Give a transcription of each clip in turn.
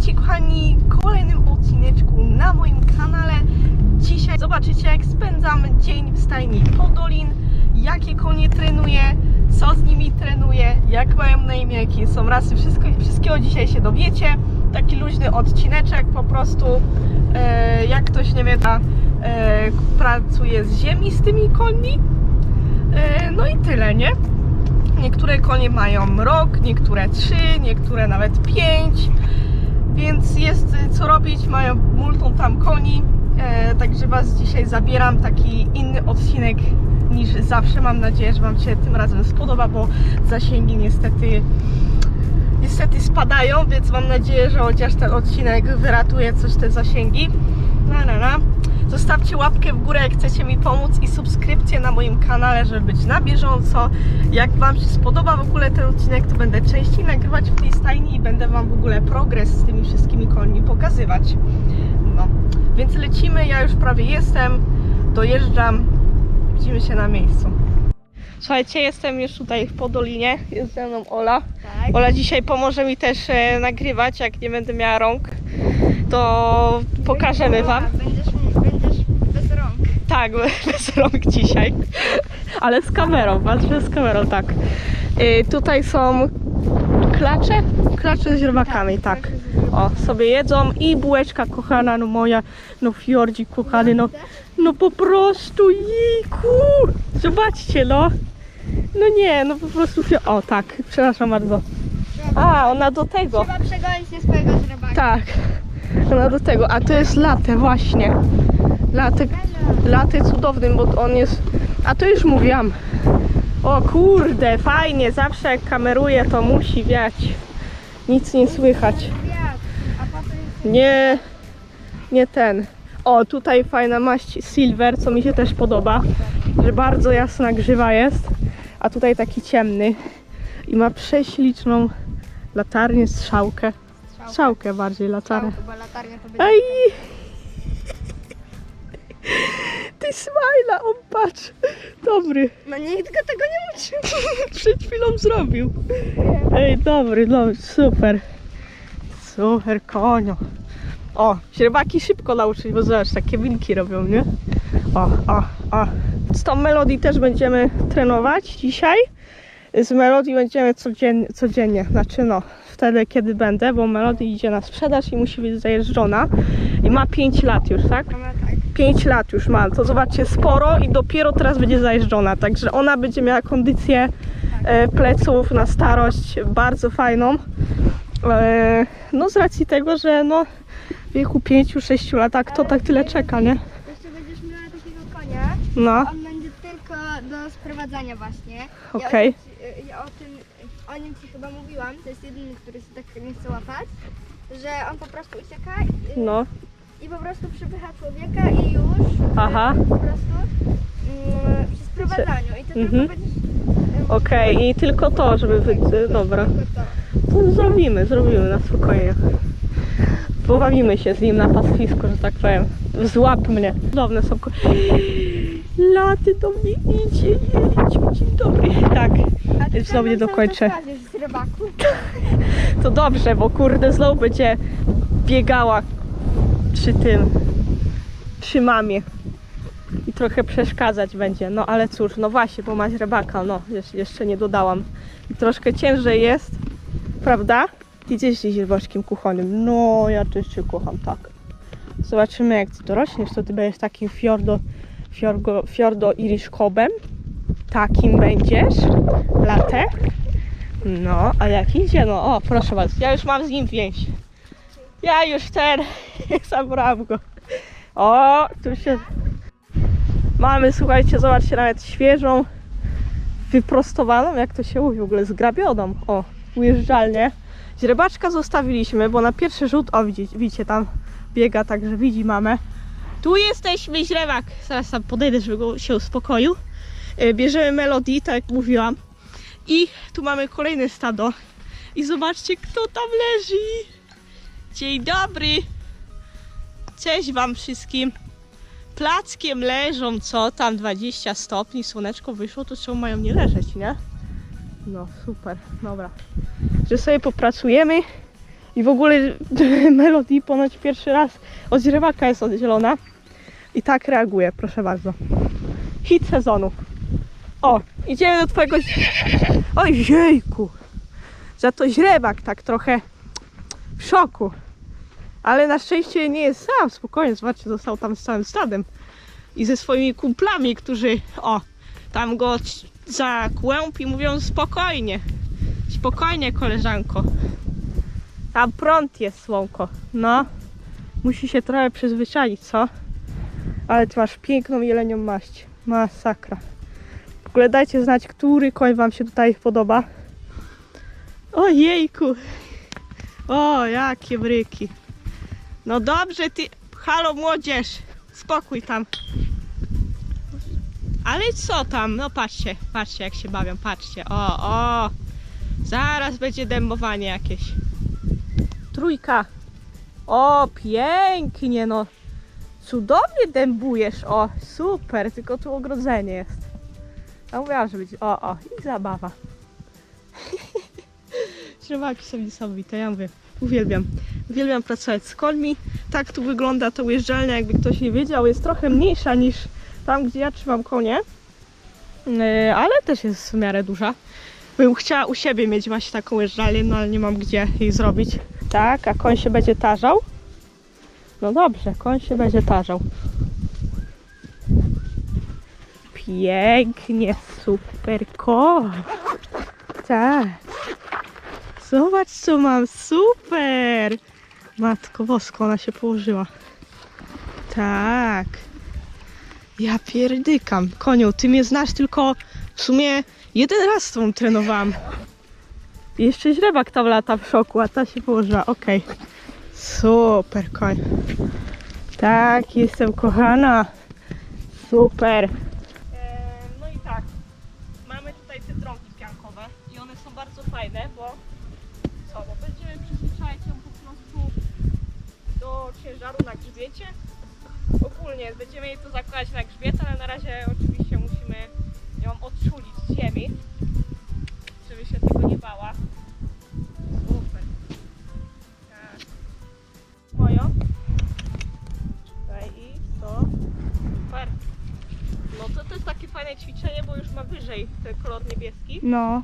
Witajcie kochani w kolejnym odcineczku na moim kanale. Dzisiaj zobaczycie jak spędzam dzień w stajni Podolin, jakie konie trenuję, co z nimi trenuję, jak mają na imię, jakie są rasy, wszystko, wszystkiego dzisiaj się dowiecie. Taki luźny odcineczek po prostu, e, jak ktoś nie wie, ta, e, pracuje z ziemi z tymi końmi. E, no i tyle, nie? Niektóre konie mają rok, niektóre trzy, niektóre nawet pięć, więc jest y, co robić, mają multum tam koni, e, także Was dzisiaj zabieram taki inny odcinek niż zawsze. Mam nadzieję, że Wam się tym razem spodoba, bo zasięgi niestety niestety spadają, więc mam nadzieję, że chociaż ten odcinek wyratuje coś te zasięgi. Na, na, na. Zostawcie łapkę w górę, jak chcecie mi pomóc i subskrypcję na moim kanale, żeby być na bieżąco. Jak Wam się spodoba w ogóle ten odcinek, to będę częściej nagrywać w tej stajni i będę Wam w ogóle progres z tymi wszystkimi końmi pokazywać. No, więc lecimy, ja już prawie jestem, dojeżdżam, widzimy się na miejscu. Słuchajcie, jestem już tutaj w Podolinie, jest ze mną Ola. Tak. Ola dzisiaj pomoże mi też e, nagrywać, jak nie będę miała rąk, to pokażemy Wam. Będziesz. Tak, bez rąk dzisiaj. Ale z kamerą, patrzę z kamerą, tak. Y, tutaj są klacze, klacze z źrebakami, tak. O, sobie jedzą i bułeczka kochana, no moja, no fiordzik kochany, no, no po prostu, jiku! Zobaczcie, no. No nie, no po prostu, fio- o tak, przepraszam bardzo. A, ona do tego. Trzeba przegonić nie swojego źrebaka. Tak, ona do tego, a to jest latte właśnie. Latte, latte cudownym, bo on jest, a to już mówiłam. O kurde, fajnie, zawsze jak kameruję to musi wiać. Nic nie słychać. Nie, nie ten. O, tutaj fajna maść silver, co mi się też podoba, że bardzo jasna grzywa jest, a tutaj taki ciemny i ma prześliczną latarnię, strzałkę. Strzałkę bardziej, latarnię. Ej! Ty smajla, on patrz. Dobry. No nikt go tego nie uczył. Przed chwilą zrobił. Ej, dobry, dobry, super. Super, konio. O, źrebaki szybko nauczyć, bo zobacz, takie winki robią, nie? O, o, o. Z tą melodii też będziemy trenować dzisiaj. Z melodii będziemy codziennie, codziennie, znaczy no, wtedy kiedy będę, bo melodii idzie na sprzedaż i musi być zajeżdżona. I ma 5 lat już, tak? Mamy tak. 5 lat już ma, to zobaczcie, sporo i dopiero teraz będzie zajeżdżona, także ona będzie miała kondycję e, pleców na starość bardzo fajną. E, no z racji tego, że no w wieku 5-6 lat, a kto tak tyle czeka, nie? Jeszcze będziesz miała takiego konia. No, On będzie tylko do sprowadzania właśnie. Okej. Ja, o tym- ja o tym, o nim ci chyba mówiłam, to jest jedyny, który się tak nie chce łapać, że on po prostu ucieka i, no, i po prostu przypycha człowieka i już Aha. e, po prostu mm, przy sprowadzaniu i ty Mhm. tylko będziesz e, okej, i tylko to, żeby wy... dobra. to. To zrobimy, zrobimy na spokojnie. Pobawimy się z nim na pastwisku, że tak powiem. Złap mnie. Cudowne są. Laty do mnie idzie, jedź, dzień dobry. Tak, Znowu nie dokończę. z to dobrze, bo kurde znowu będzie biegała przy tym, przy mamie. I trochę przeszkadzać będzie. No ale cóż, no właśnie, bo masz rybaka, no jeszcze- nie dodałam. I troszkę ciężej jest, prawda? Ty też jesteś rybaczkiem kuchonym. No, ja też cię kocham, tak. Zobaczymy, jak ty dorośniesz, to ty będziesz takim fiordo, fiorgo, fiordo iriszkobem. Takim będziesz. Latę. No, a jak idzie? No, o, proszę was, ja już mam z nim więź. Ja już ten, zabrałam go. O, tu się... Mamy, słuchajcie, zobaczcie, nawet świeżą, wyprostowaną, jak to się mówi w ogóle, zgrabioną. O, ujeżdżalnię. Źrebaczka zostawiliśmy, bo na pierwszy rzut, o widzicie, widzicie tam biega, także widzi mamę. Tu jesteśmy, źrebak. Zaraz tam podejdę, żeby go się uspokoił. E, Bierzemy melodii, tak jak mówiłam. I tu mamy kolejne stado. I zobaczcie, kto tam leży. Dzień dobry. Cześć wam wszystkim. Plackiem leżą, co tam 20 stopni, słoneczko wyszło, to czemu mają nie leżeć, nie? No, super, dobra. Że sobie popracujemy I w ogóle Melody ponoć pierwszy raz od źrebaka jest oddzielona. I tak reaguje, proszę bardzo. Hit sezonu. O, idziemy do twojego... Oj, jejku. Za to źrebak tak trochę w szoku. Ale na szczęście nie jest sam, spokojnie, zobaczcie, został tam z całym stadem. I ze swoimi kumplami, którzy, o, tam go za kłęb i mówią spokojnie. Spokojnie, koleżanko. Tam prąd jest, słonko. No, musi się trochę przyzwyczaić, co? Ale ty masz piękną jelenią maść. Masakra. W ogóle dajcie znać, który koń wam się tutaj podoba. Ojejku. O, jakie bryki. No dobrze, ty... Halo, młodzież. Spokój tam. Ale co tam? No patrzcie, patrzcie jak się bawią, patrzcie. O, o. Zaraz będzie dębowanie jakieś. Trójka. O, pięknie, no. Cudownie dębujesz, o, super, tylko tu ogrodzenie jest. Ja mówiłam, że będzie, o, o, i zabawa. Śrubaki są niesamowite, ja mówię, uwielbiam. Uwielbiam pracować z końmi. Tak tu wygląda ta ujeżdżalnia, jakby ktoś nie wiedział. Jest trochę mniejsza niż tam, gdzie ja trzymam konie. Yy, ale też jest w miarę duża. Bym chciała u siebie mieć właśnie taką ujeżdżalnię, no ale nie mam gdzie jej zrobić. Tak, a koń się będzie tarzał? No dobrze, koń się będzie tarzał. Pięknie, super koń. Tak. Zobacz co mam, super! Matko Bosko, ona się położyła. Tak. Ja pierdykam. Koniu, ty mnie znasz tylko w sumie jeden raz z tą trenowałam. I Jeszcze źrebak tam lata w szoku, a ta się położyła. Okej. Super koń. Tak, jestem kochana. Super. no i tak. Mamy tutaj te drogi piankowe i one są bardzo fajne, bo co, bo będziemy przyzwyczajać ją po prostu do ciężaru na grzbiecie. Ogólnie będziemy jej to zakładać na grzbiet, ale na razie oczywiście musimy ją odszulić z ziemi, tego nie bała. Super. Tak. Moją. Tutaj i to. Super. No to, to jest takie fajne ćwiczenie, bo już ma wyżej ten kolor niebieski. No.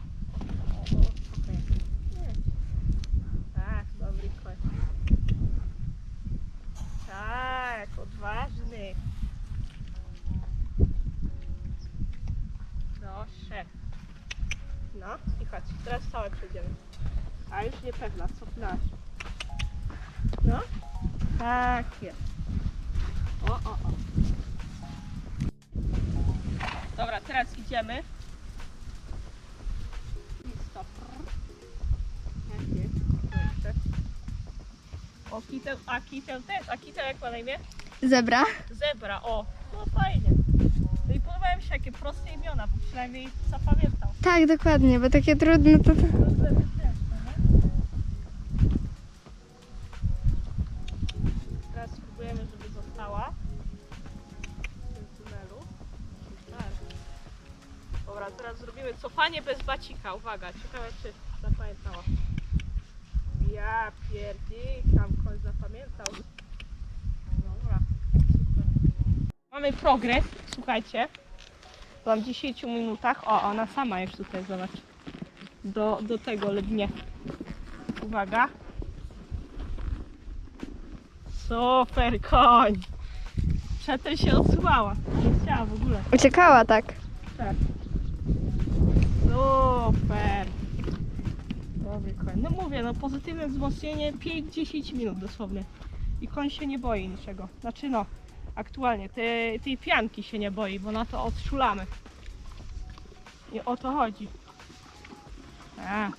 O, kiteł, a kiteł też, a kiteł jak ma na imię? Zebra? Zebra, o, no fajnie. No i podobają mi się jakie proste imiona, bo przynajmniej zapamiętał. Tak, dokładnie, bo takie trudne to... Też, no nie? Teraz spróbujemy, żeby została w tym tunelu. Super. Dobra, teraz zrobimy cofanie bez bacika. Uwaga, ciekawe czy zapamiętała. Ja pierdykam, koń zapamiętał. Dobra, super. Mamy progres, słuchajcie. Mam 10 minutach. O, ona sama już tutaj, zobacz. Do, do tego lednie. Uwaga. Super koń. Przedtem się odsuwała. Nie chciała w ogóle. Uciekała tak. Tak. Super. Koń. No mówię, no pozytywne wzmocnienie 5-10 minut dosłownie. I koń się nie boi niczego. Znaczy no, aktualnie tej, tej pianki się nie boi, bo na to odszulamy. I o to chodzi. A,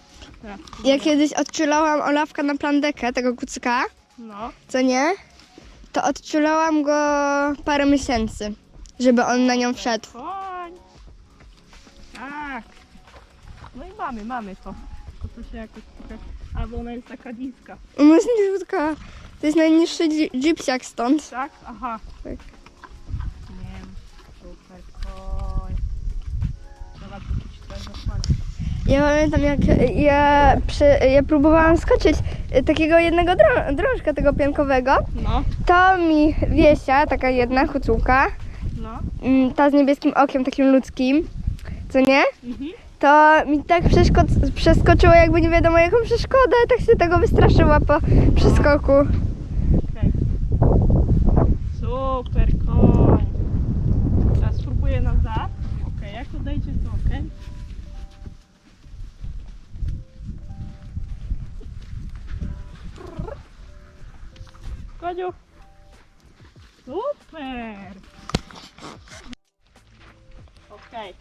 teraz Ja kiedyś odczulałam Olafka na plandekę, tego kucyka, No, co nie? To odczulałam go parę miesięcy, żeby on na nią wszedł. koń. Tak. No i mamy, mamy to. To się jakoś trochę... Albo ona jest taka niska. No jest niżutka. To jest najniższy dzi- gypsiak stąd. Tak? Aha. Tak. Nie wiem. Super koń. Trzeba czuć trochę zasłania. Ja pamiętam jak ja, przy, ja próbowałam skoczyć y, takiego jednego drą, drążka tego piankowego, No, to mi Wiesia, taka jedna kucułka, no. mm, ta z niebieskim okiem takim ludzkim, co nie? Mhm. To mi tak przeskoczyło jakby nie wiadomo jaką przeszkodę, tak się tego wystraszyła po przeskoku. Super, koń. Teraz spróbuję nazad. Okej, jak odejdzie to okej. Koniu. Super. Okej.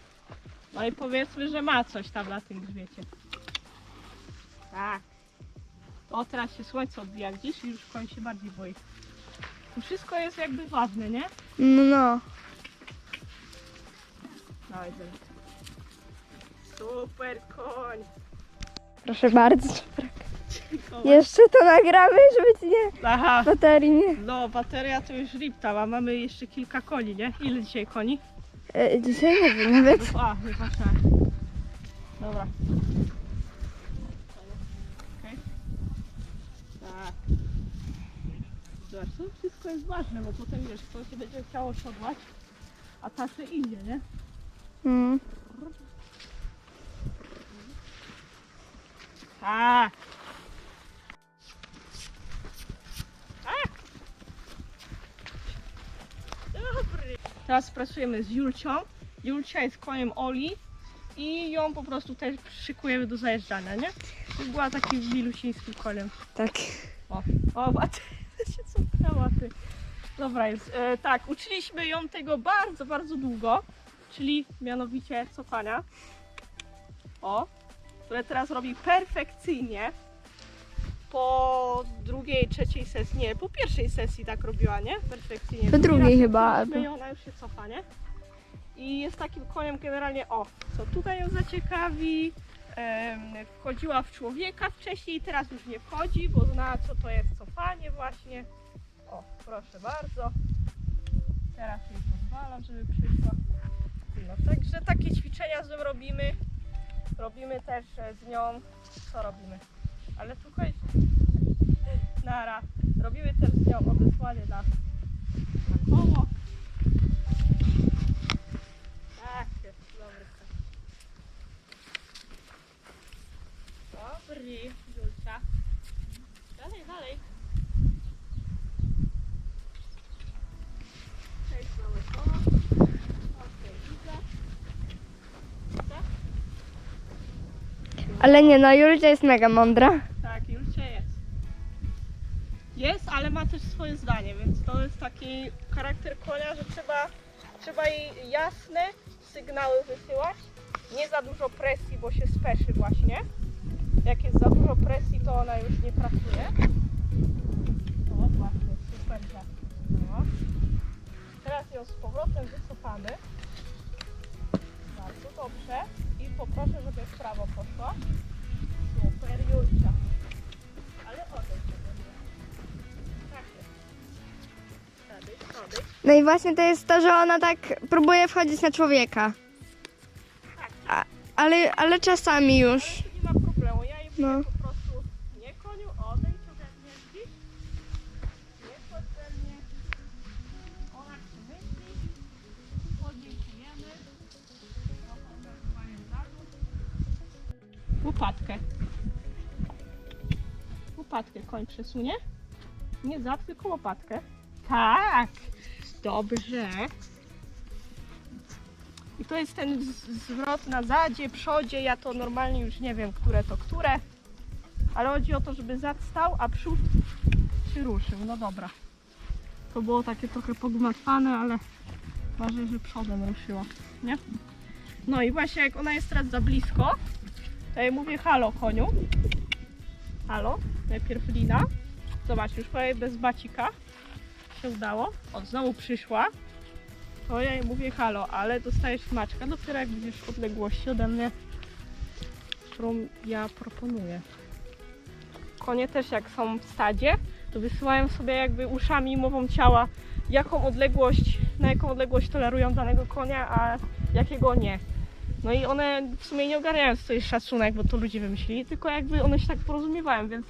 No i powiedzmy, że ma coś tam na tym grzbiecie. Tak. O, teraz się słońce odbija gdzieś i już koń się bardziej boi. To wszystko jest jakby ważne, nie? No, no. Zenek. Super koń. Proszę bardzo. Jeszcze to nagramy, żeby ci nie Aha. baterii nie. No, bateria to już ripta, a mamy jeszcze kilka koni, nie? Ile dzisiaj koni? E, dzisiaj nie wiem nawet. A, chyba tak. Dobra. Okej. Tak. Zobacz, to wszystko jest ważne, bo potem wiesz, kto się będzie chciało siodłać, a tacy idzie, nie? Mm. Tak. Teraz pracujemy z Julcią. Julcia jest koniem Oli i ją po prostu też szykujemy do zajeżdżania, nie? To była takim milusińskim koniem. Tak. O, o, a ty się cofnęła ty. Dobra jest. E, tak, uczyliśmy ją tego bardzo, bardzo długo, czyli mianowicie cofania. O, które teraz robi perfekcyjnie. Po drugiej, trzeciej sesji, nie, po pierwszej sesji tak robiła, nie? Perfekcyjnie. Po drugiej chyba, ją, Ona już się cofa, nie? I jest takim koniem generalnie, o, co tutaj ją zaciekawi, wchodziła w człowieka wcześniej, teraz już nie wchodzi, bo zna co to jest cofanie właśnie. O, proszę bardzo. Teraz jej pozwalam, żeby przyszła. No, także takie ćwiczenia z nią robimy. Robimy też e, z nią, co robimy? Ale chodź. Nara. Robimy też z nią odesłanie na, na koło. Tak, jest dobry. Dobry, Julcia. Dalej, dalej. Cześć, małe koło. Okej, widzę. Widzę? Ale nie no, Julcia jest mega mądra. Tak, Julcia jest. Jest, ale ma też swoje zdanie, więc to jest taki charakter konia, że trzeba, trzeba jej jasne sygnały wysyłać. Nie za dużo presji, bo się speszy właśnie. Jak jest za dużo presji, to ona już nie pracuje. O, właśnie, super. No. Teraz ją z powrotem wycofamy. Bardzo dobrze. Poproszę, żeby w prawo poszła. Super, Julcia. Ale odejdź ode mnie. Tak jest. Odejdź, odejdź. No i właśnie to jest to, że ona tak próbuje wchodzić na człowieka. Tak. A, ale, ale czasami już. Ale tu nie ma problemu. Ja jej No. Łopatkę. Łopatkę koń przesunie. Nie zad, tylko łopatkę. Tak. Dobrze. I to jest ten zwrot na zadzie, przodzie. Ja to normalnie już nie wiem, które to które. Ale chodzi o to, żeby zad stał, a przód się ruszył. No dobra. To było takie trochę pogmatwane, ale ważne, że przodem ruszyła. Nie? No i właśnie jak ona jest teraz za blisko, jej mówię halo koniu. Halo. Najpierw lina. Zobacz, już prawie bez bacika się udało. O, znowu przyszła. To ja jej mówię halo, ale dostajesz smaczka dopiero jak będziesz w odległości ode mnie, którą ja proponuję. Konie też jak są w stadzie, to wysyłają sobie jakby uszami i mową ciała, jaką odległość, na jaką odległość tolerują danego konia, a jakiego nie. No i one w sumie nie ogarniają, co to jest szacunek, bo to ludzie wymyślili, tylko jakby one się tak porozumiewają, więc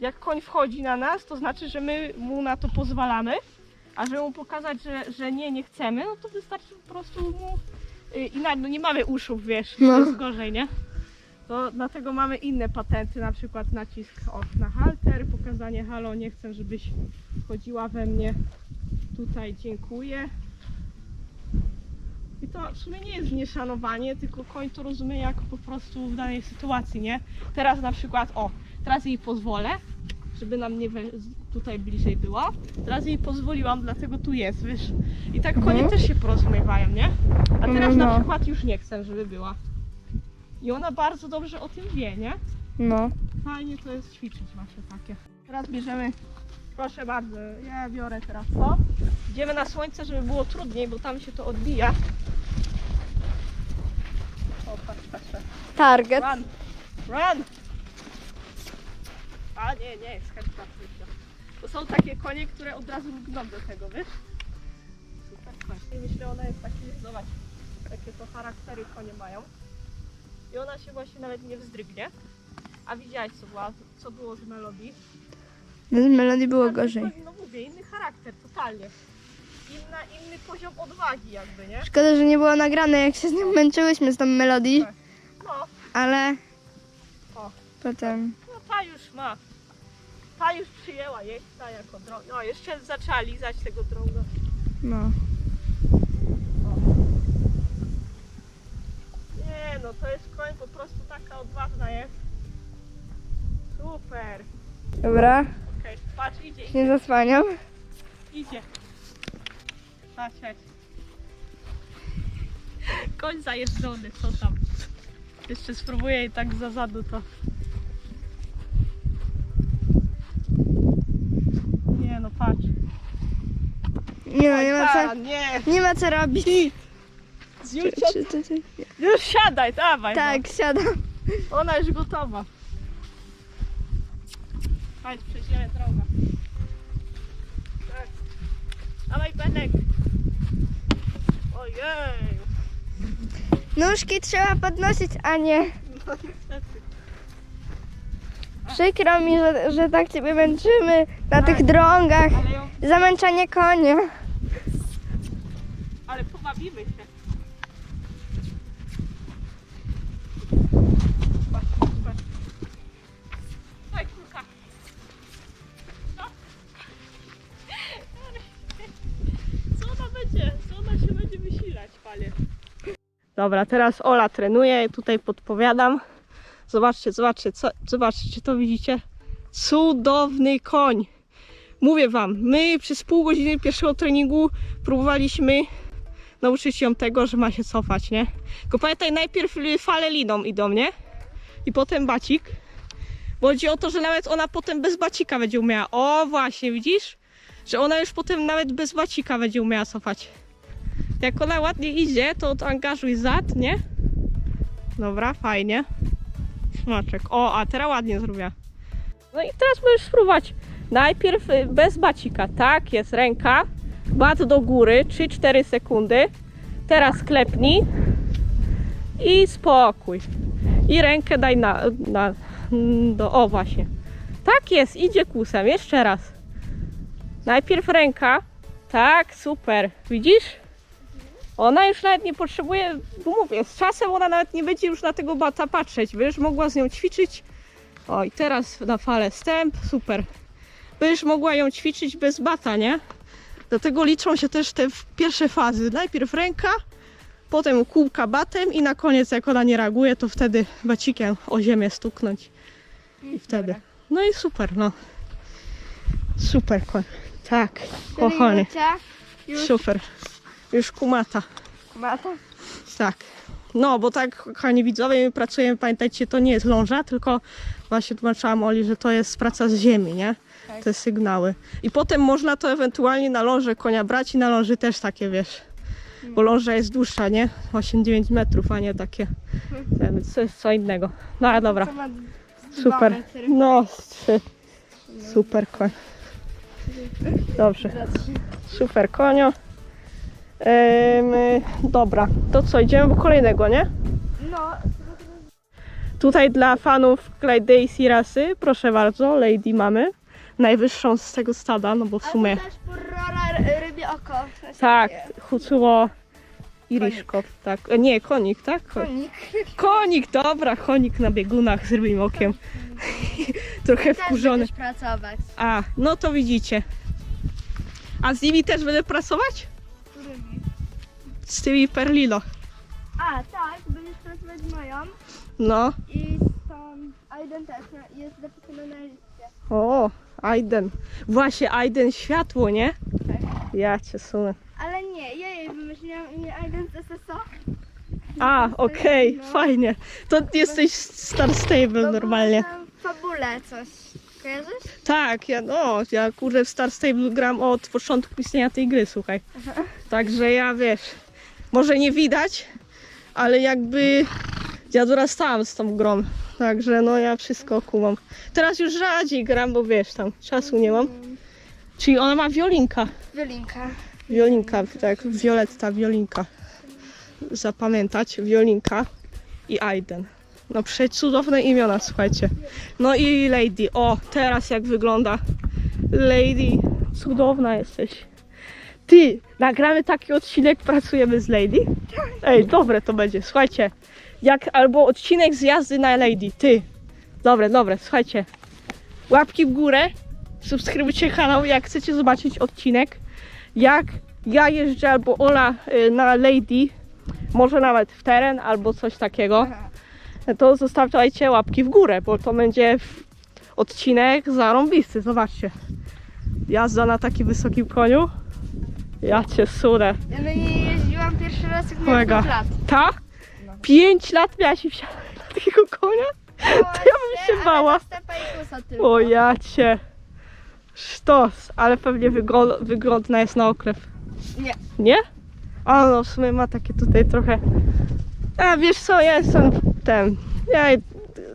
jak koń wchodzi na nas, to znaczy, że my mu na to pozwalamy, a żeby mu pokazać, że, że nie, nie chcemy, no to wystarczy po prostu mu y, inaczej, no nie mamy uszów, wiesz, No. to jest gorzej, nie? To dlatego mamy inne patenty, na przykład nacisk o, na halter, pokazanie halo, nie chcę, żebyś wchodziła we mnie, tutaj dziękuję. I to w sumie nie jest nieszanowanie, tylko koń to rozumie jako po prostu w danej sytuacji, nie? Teraz na przykład, o, teraz jej pozwolę, żeby nam nie tutaj bliżej była. Teraz jej pozwoliłam, dlatego tu jest, wiesz. I tak konie Mhm. też się porozumiewają, nie? A teraz No, na przykład już nie chcę, żeby była. I ona bardzo dobrze o tym wie, nie? No. Fajnie to jest ćwiczyć właśnie takie. Teraz bierzemy, proszę bardzo, ja biorę teraz to. Idziemy na słońce, żeby było trudniej, bo tam się to odbija. O, patrz, patrz, patrz. Target. Run! Run! A nie, nie, jest chętna Krysia. To są takie konie, które od razu lgną do tego, wiesz? Super koń. I myślę, ona jest taki, zobacz, takie to charaktery konie mają. I ona się właśnie nawet nie wzdrygnie. A widziałaś co, była, co było z melodii? Bez melodii było gorzej. No mówię, inny charakter, totalnie. Inna, inny poziom odwagi jakby, nie? Szkoda, że nie było nagrane, jak się z nią męczyłyśmy z tą melodii, Tak. No, ale O. potem... No ta już ma. Ta już przyjęła jeźdźca jako drog. No jeszcze zaczęła lizać tego droga. No. Nie no, to jest koń po prostu taka odważna jest. Super. Dobra, Okej, patrz, idzie, idzie, nie zasłaniam. idzie. Patrz, chodź. Koń zajeżdżony, co tam? Jeszcze spróbuję jej tak za zadu to. Nie no, patrz. Nie no, nie ma co, nie. nie ma co robić. Już, Czy- czy- już siadaj, dawaj. Tak, siadam. No. Ona już gotowa. Chodź, przejdziemy drogę. Tak. Dawaj, Benek. Ojej. Nóżki trzeba podnosić, a nie. Przykro mi, że, że tak ciebie męczymy na tych ją, Zamęczanie konia. ale pobawimy się. Dobra, teraz Ola trenuje, tutaj podpowiadam. Zobaczcie, zobaczcie, co, zobaczcie, czy to widzicie? Cudowny koń. Mówię wam, my przez pół godziny pierwszego treningu próbowaliśmy nauczyć ją tego, że ma się cofać, nie? Tylko pamiętaj, najpierw fale liną idą, nie? I potem bacik. Bo chodzi o to, że nawet ona potem bez bacika będzie umiała. O, właśnie, widzisz? Że ona już potem nawet bez bacika będzie umiała cofać. Jak ona ładnie idzie, to, to angażuj zad, nie? Dobra, fajnie. Smaczek. O, a teraz ładnie zrobiła. No i teraz możesz spróbować. Najpierw y, bez bacika. Tak, jest ręka. Bat do góry, 3-4 sekundy. Teraz klepnij. I spokój. I rękę daj na, na do, o właśnie. Tak jest, idzie kusem. Jeszcze raz. Najpierw ręka. Tak, super. Widzisz? Ona już nawet nie potrzebuje, bo mówię, z czasem ona nawet nie będzie już na tego bata patrzeć. Będziesz mogła z nią ćwiczyć. O, i teraz na falę stęp, super. Będziesz mogła ją ćwiczyć bez bata, nie? Dlatego liczą się też te pierwsze fazy. Najpierw ręka, potem kółka batem i na koniec jak ona nie reaguje, to wtedy bacikiem o ziemię stuknąć. I wtedy. No i super, no. Super koń. Tak, kochany. Super. Już kumata. mata. Tak. No, bo tak, kochani widzowie, my pracujemy, pamiętajcie, to nie jest ląża, tylko właśnie tłumaczyłam Oli, że to jest praca z ziemi, nie? Tak. Te sygnały. I potem można to ewentualnie na ląże konia brać i na ląży też takie, wiesz. Bo ląża jest dłuższa, nie? 8-9 metrów, a nie takie. Ten, to jest co innego. No ale dobra, super. No, trzy. Super koń. Dobrze. Super konio. Dobra, to co, idziemy po kolejnego, nie? No, Tutaj dla fanów Clyde Daisy rasy, proszę bardzo, Lady mamy. Najwyższą z tego stada, no bo w sumie. A to też rybie oko. Tak, takie Hucuło Iriszko, tak. E, Nie, konik, tak? Ko- Konik. Konik, dobra, konik na biegunach z rybim okiem. Trochę wkurzony. pracować. A, no to widzicie. A z nimi też będę pracować? Z tymi Perlilo. A, tak, będziesz pracować z moją No. i też no, jest zapisana na liście. O, Aiden. Właśnie, Aiden światło, nie? Tak. Ja cię sunę. Ale nie, ja jej wymyśliłam imię Aiden z SSO. A, okej, No. fajnie. To jesteś Star Stable normalnie. W fabule coś. Kojarzysz? Tak, ja no, ja kurde w Star Stable gram od początku istnienia tej gry, słuchaj. Także ja wiesz, może nie widać, ale jakby ja dorastałam z tą grą. Także no ja wszystko kumam. Teraz już rzadziej gram, bo wiesz tam, czasu nie mam. Czyli ona ma wiolinka. Wiolinka. Wiolinka, tak, Violetta, wiolinka. Zapamiętać, wiolinka i Aiden. No przecudowne imiona, słuchajcie. No i Lady. O, teraz jak wygląda. Lady, cudowna jesteś. Ty, nagramy taki odcinek, pracujemy z Lady? Ej, dobre to będzie, słuchajcie. Jak albo odcinek z jazdy na Lady, ty. Dobre, dobre, słuchajcie. Łapki w górę, subskrybujcie kanał, jak chcecie zobaczyć odcinek jak ja jeżdżę albo Ola y, na Lady, może nawet w teren albo coś takiego, to zostawiajcie łapki w górę, bo to będzie odcinek zarąbisty, zobaczcie. Jazda na takim wysokim koniu. Ja cię sunę. Ja na niej jeździłam pierwszy raz jak miałam Mega. 5 lat. Ta? Pięć lat miałaś i wsiadać na takiego konia? To ja bym się bała. O ja cię. Sztos, ale pewnie wygro- wygodna jest na okrew. Nie. Nie? A no w sumie ma takie tutaj trochę. A wiesz co, ja jestem ten. Ja,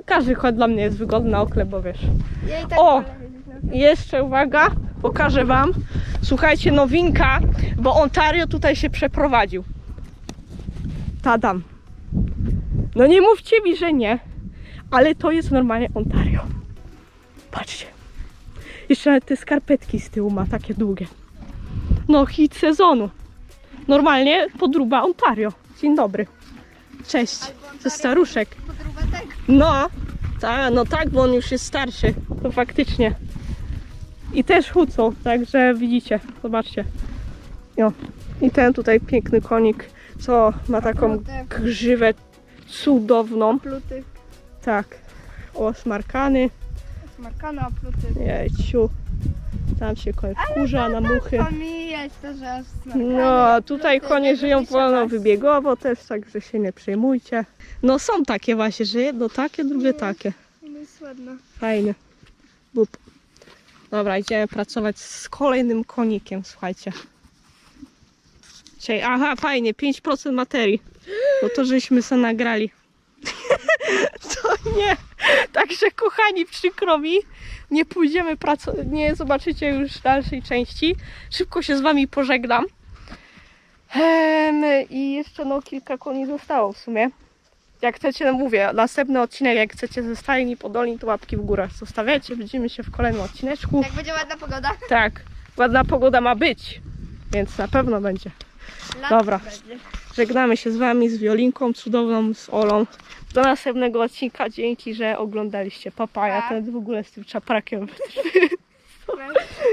każdy kod dla mnie jest wygodny na okle, bo wiesz. Ja i tak O! wolę jeszcze uwaga, pokażę wam. Słuchajcie, nowinka, bo Ontario tutaj się przeprowadził. Tadam. No nie mówcie mi, że nie, ale to jest normalnie Ontario. Patrzcie. Jeszcze nawet te skarpetki z tyłu ma takie długie. No, hit sezonu. Normalnie podruba Ontario. Dzień dobry. Cześć. To staruszek. No, ta, no tak, bo on już jest starszy. To faktycznie. I też chucą, także widzicie, zobaczcie. Jo. I ten tutaj piękny konik, co ma taką grzywę cudowną. Pluty. Tak. Osmarkany. Smarkana, opluty. Jejciu. Tam się koń wkurza na muchy. Pomijać to, że smarkane, No, a tutaj konie żyją wolno wybiegowo też, także się nie przejmujcie. No są takie właśnie, że jedno takie, drugie takie. No. Fajny. Bup. Dobra, idziemy pracować z kolejnym konikiem, słuchajcie. Dzisiaj, aha, fajnie, 5% materii. No to żeśmy se nagrali. to nie. Także kochani, przykro mi. Nie pójdziemy pracować, nie zobaczycie już dalszej części. Szybko się z wami pożegnam. I jeszcze no kilka koni zostało w sumie. Jak chcecie, no mówię, następny odcinek, jak chcecie ze stajni podolni, to łapki w górę zostawiacie. Widzimy się w kolejnym odcineczku. Jak będzie ładna pogoda, Tak, ładna pogoda ma być, więc na pewno będzie. lato Dobra. będzie. Żegnamy się z Wami, z Wiolinką cudowną, z Olą. Do następnego odcinka. Dzięki, że oglądaliście. Papa, ja Pa. ten w ogóle z tym czaprakiem.